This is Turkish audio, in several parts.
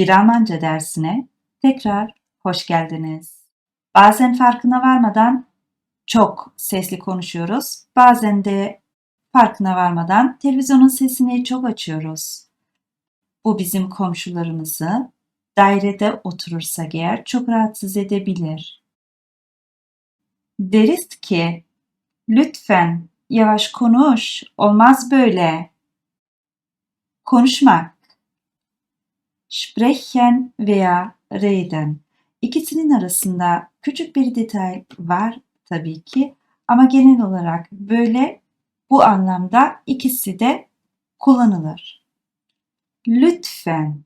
Bir Almanca dersine tekrar hoş geldiniz. Bazen farkına varmadan çok sesli konuşuyoruz. Bazen de farkına varmadan televizyonun sesini çok açıyoruz. Bu bizim komşularımızı dairede oturursak eğer çok rahatsız edebilir. Deriz ki lütfen yavaş konuş, olmaz böyle. Konuşmak. Sprechen veya reden. İkisinin arasında küçük bir detay var tabii ki ama genel olarak böyle bu anlamda ikisi de kullanılır. Lütfen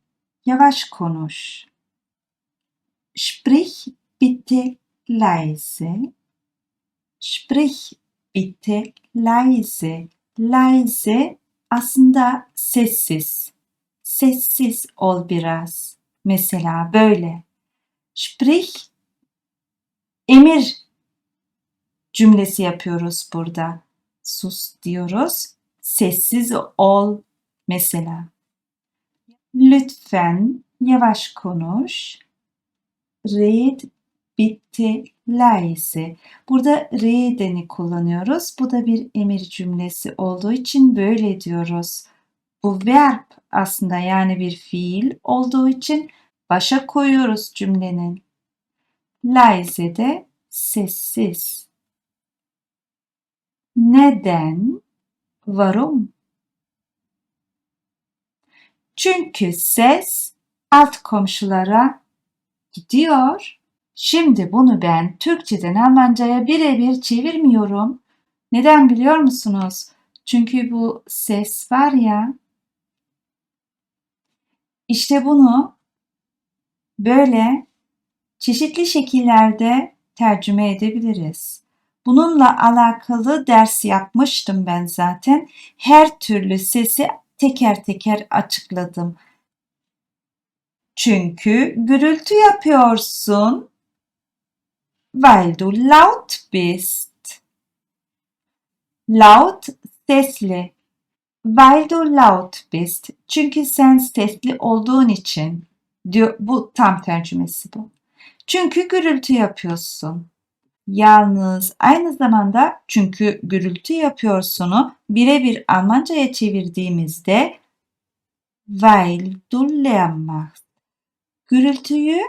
yavaş konuş. Sprich bitte leise. Sprich bitte leise. Leise aslında sessiz. Sessiz ol biraz. Mesela böyle. Sprich emir cümlesi yapıyoruz burada. Sus diyoruz. Sessiz ol mesela. Lütfen yavaş konuş. Red bitte leise. Burada redeni kullanıyoruz. Bu da bir emir cümlesi olduğu için böyle diyoruz. Bu verb aslında yani bir fiil olduğu için başa koyuyoruz cümlenin. Leise de sessiz. Neden? Warum? Çünkü ses alt komşulara gidiyor. Şimdi bunu ben Türkçeden Almancaya birebir çevirmiyorum. Neden biliyor musunuz? Çünkü bu ses var ya. İşte bunu böyle çeşitli şekillerde tercüme edebiliriz. Bununla alakalı ders yapmıştım ben zaten. Her türlü sesi teker teker açıkladım. Çünkü gürültü yapıyorsun. Weil du laut bist. Laut sesli. Weil du laut bist. Çünkü sen sesli olduğun için. Diyor, bu tam tercümesi bu. Çünkü gürültü yapıyorsun. Yalnız aynı zamanda çünkü gürültü yapıyorsunu birebir Almanca'ya çevirdiğimizde weil du Lärm machst. Gürültüyü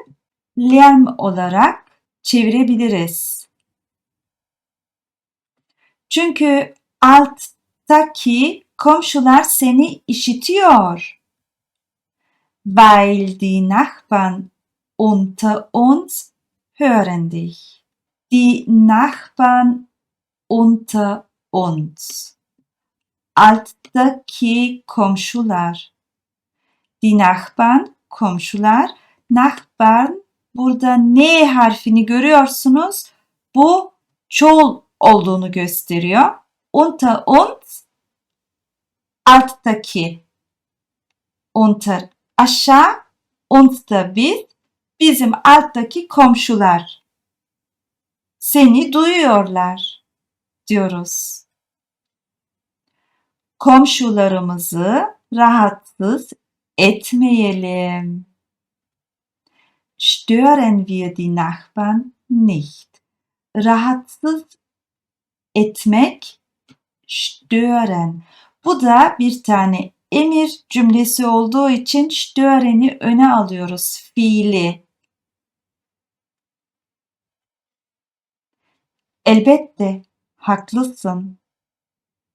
Lärm olarak çevirebiliriz. Çünkü alttaki komşular seni işitiyor. Weil die Nachbarn unter uns hören dich. Die Nachbarn unter uns. Alttaki komşular. Die Nachbarn komşular. Nachbarn burada N harfini görüyorsunuz. Bu çoğul olduğunu gösteriyor. Unter uns alttaki unter aşağı uns da biz bizim alttaki komşular seni duyuyorlar diyoruz. Komşularımızı rahatsız etmeyelim. Stören wir die Nachbarn nicht. Rahatsız etmek stören. Bu da bir tane emir cümlesi olduğu için stören'i öne alıyoruz fiili. Elbette, haklısın.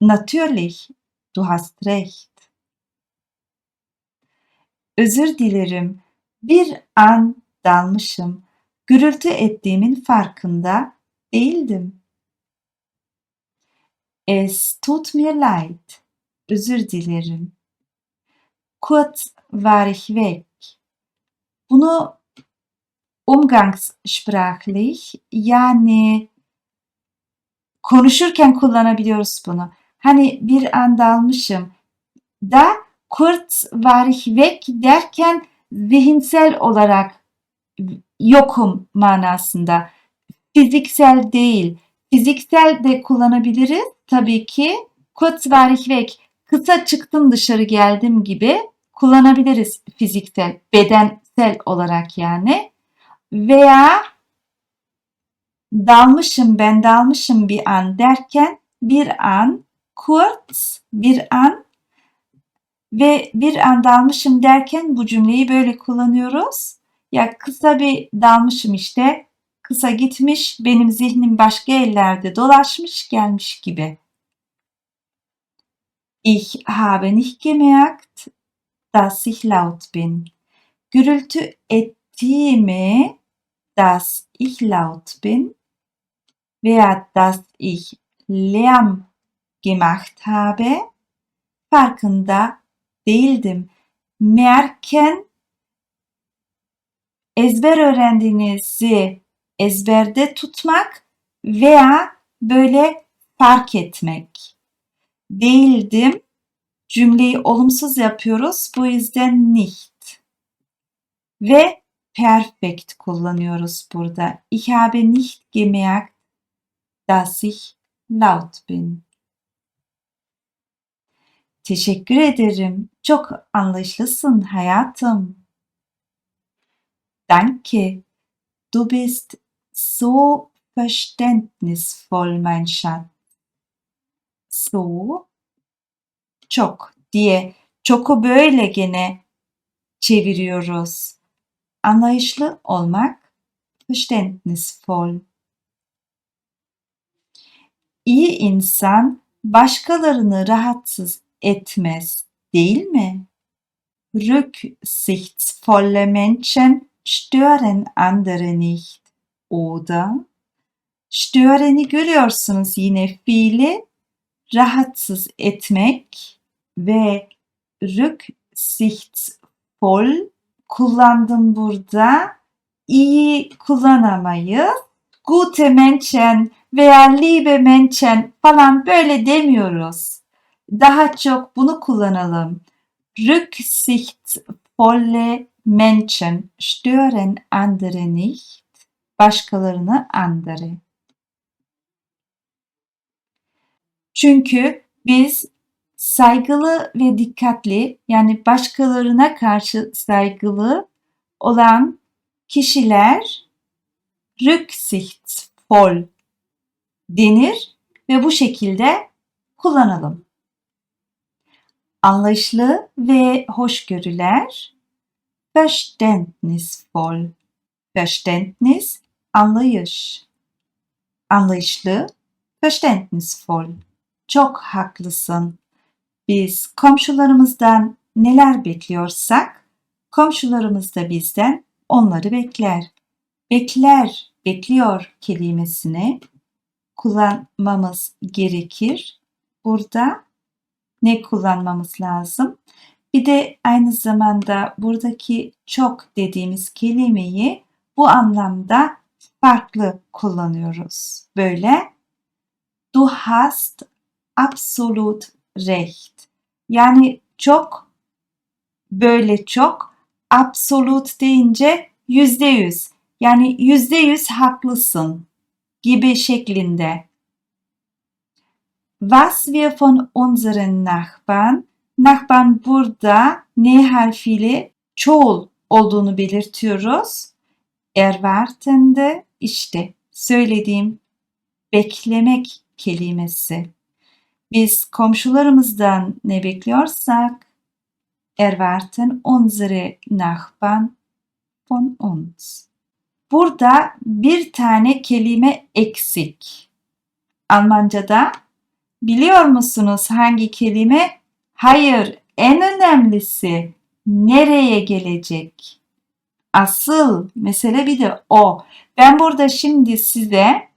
Natürlich, du hast recht. Özür dilerim. Bir an dalmışım. Gürültü ettiğimin farkında değildim. Es tut mir leid. Özür dilerim. Kurz war ich weg. Bunu umgangssprachlich yani konuşurken kullanabiliyoruz bunu. Hani bir an dalmışım da kurz war ich weg derken zihinsel olarak yokum manasında. Fiziksel değil. Fiziksel de kullanabiliriz tabii ki. Kurz war ich weg. Kısa çıktım dışarı geldim gibi kullanabiliriz fiziksel, bedensel olarak yani. Veya dalmışım ben dalmışım bir an derken bir an kurz bir an ve bir an dalmışım derken bu cümleyi böyle kullanıyoruz. Ya kısa bir dalmışım işte kısa gitmiş benim zihnim başka ellerde dolaşmış gelmiş gibi. Ich habe nicht gemerkt, dass ich laut bin. Gürültü ettiğimi, dass ich laut bin veya dass ich Lärm gemacht habe farkında değildim. Merken ezber öğrendiğinizi ezberde tutmak veya böyle fark etmek. Değildim cümleyi olumsuz yapıyoruz. Bu yüzden nicht. Ve perfect kullanıyoruz burada. Ich habe nicht gemerkt, dass ich laut bin. Teşekkür ederim. Çok anlayışlısın hayatım. Danke. Du bist so verständnisvoll, mein Schatz. So çok diye çoku böyle gene çeviriyoruz. Anlayışlı olmak verständnisvoll. İyi insan başkalarını rahatsız etmez, değil mi? Rücksichtsvolle Menschen stören andere nicht. Oder? Störeni görüyorsunuz yine fiili rahatsız etmek ve rücksichtsvoll kullandım burada. İyi kullanamayız. Gute Menschen veya liebe Menschen falan böyle demiyoruz. Daha çok bunu kullanalım. Rücksichtsvolle Menschen stören andere nicht. Başkalarını andere. Çünkü biz saygılı ve dikkatli yani başkalarına karşı saygılı olan kişiler rücksichtsvoll denir ve bu şekilde kullanalım. Anlayışlı ve hoşgörüler verständnisvoll. Verständnis anlayış. Anlayışlı verständnisvoll. Çok haklısın. Biz komşularımızdan neler bekliyorsak komşularımız da bizden onları bekler. Bekler, bekliyor kelimesini kullanmamız gerekir. Burada ne kullanmamız lazım? Bir de aynı zamanda buradaki çok dediğimiz kelimeyi bu anlamda farklı kullanıyoruz. Böyle Du hast absolut recht. Yani çok böyle çok absolut deyince yüzde yüz. Yani yüzde yüz haklısın gibi şeklinde. Was wir von unseren Nachbarn, Nachbarn burada ne harfiyle çoğul olduğunu belirtiyoruz. Erwarten de işte söylediğim beklemek kelimesi. Biz komşularımızdan ne bekliyorsak erwarten unsere Nachbarn von uns. Burada bir tane kelime eksik. Almanca'da biliyor musunuz hangi kelime? Hayır, en önemlisi nereye gelecek? Asıl mesele bir de o. Ben burada şimdi size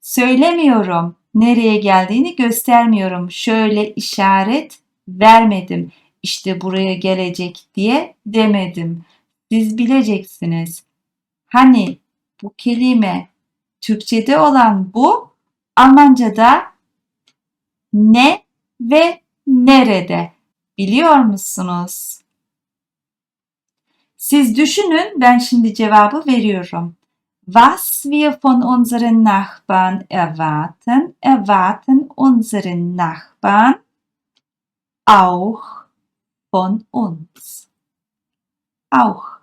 söylemiyorum nereye geldiğini göstermiyorum. Şöyle işaret vermedim. İşte buraya gelecek diye demedim. Siz bileceksiniz. Hani bu kelime Türkçede olan bu, Almanca'da ne ve nerede biliyor musunuz? Siz düşünün ben şimdi cevabı veriyorum. Was wir von unseren Nachbarn erwarten, erwarten unsere Nachbarn auch von uns. Auch.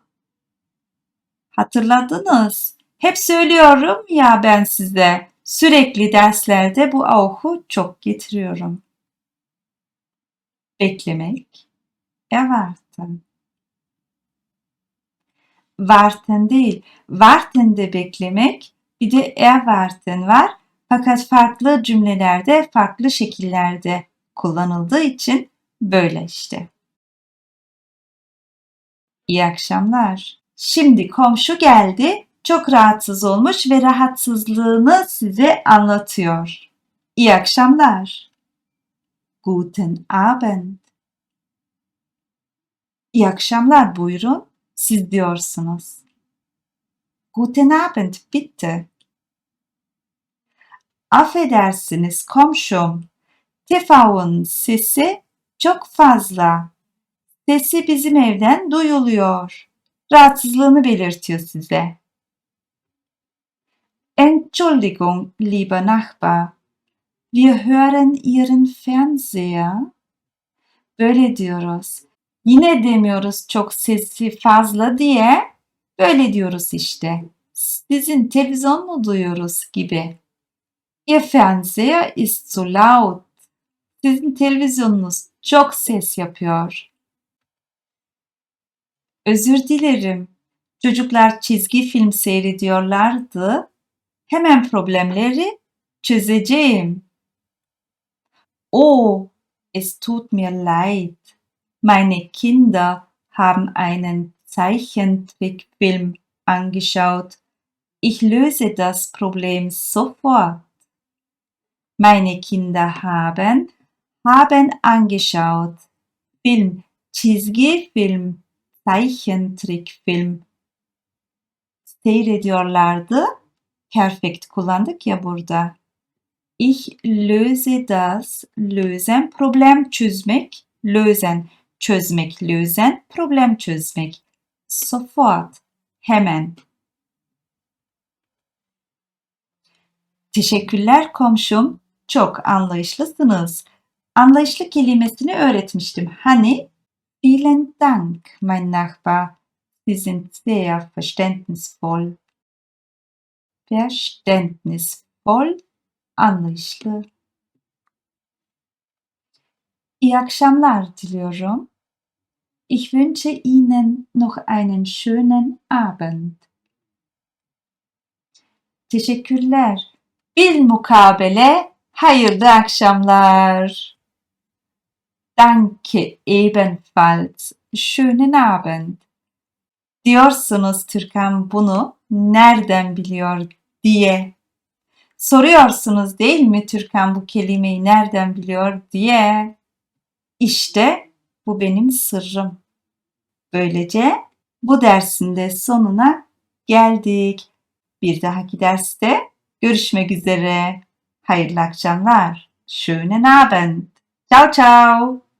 Hatırladınız. Hep söylüyorum ya ben size. Sürekli derslerde bu auch'u çok getiriyorum. Beklemek. Erwarten. Warten değil. Warten'de beklemek. Bir de erwarten var. Fakat farklı cümlelerde farklı şekillerde kullanıldığı için böyle işte. İyi akşamlar. Şimdi komşu geldi. Çok rahatsız olmuş ve rahatsızlığını size anlatıyor. İyi akşamlar. Guten Abend. İyi akşamlar buyurun. Siz diyorsunuz. Guten Abend bitte. Affedersiniz komşum. TV'un sesi çok fazla. Sesi bizim evden duyuluyor. Rahatsızlığını belirtiyor size. Entschuldigung, lieber Nachbar. Wir hören Ihren Fernseher. Böyle diyoruz. Yine demiyoruz çok sesi fazla diye. Böyle diyoruz işte. Sizin televizyon mu duyuyoruz gibi. Ihr Fernseher ist zu laut. Sizin televizyonunuz çok ses yapıyor. Özür dilerim. Çocuklar çizgi film seyrediyorlardı. Hemen problemleri çözeceğim. Oh, es tut mir leid. Meine Kinder haben einen Zeichentrickfilm angeschaut. Ich löse das Problem sofort. Meine Kinder haben haben angeschaut. Film, çizgi film, Zeichentrickfilm. Seyrediyorlardı. Perfekt kullandık ya burada. Ich löse das, lösen, problem çözmek, lösen, çözmek, lösen, problem çözmek. Sofort, hemen. Teşekkürler komşum. Çok anlayışlısınız. Anlayışlı kelimesini öğretmiştim. Hani? Vielen Dank, mein Nachbar. Sie sind sehr verständnisvoll. Verständnisvoll, anlayışlı. İyi akşamlar diliyorum. Ich wünsche Ihnen noch einen schönen Abend. Teşekkürler. Bilmukabele hayırlı akşamlar. Danke ebenfalls. Schönen Abend. Diyorsunuz Türkan bunu nereden biliyor diye. Soruyorsunuz değil mi Türkan bu kelimeyi nereden biliyor diye. İşte bu benim sırrım. Böylece bu dersin de sonuna geldik. Bir dahaki derste görüşmek üzere. Hayırlı akşamlar. Schönen Abend. Ciao ciao.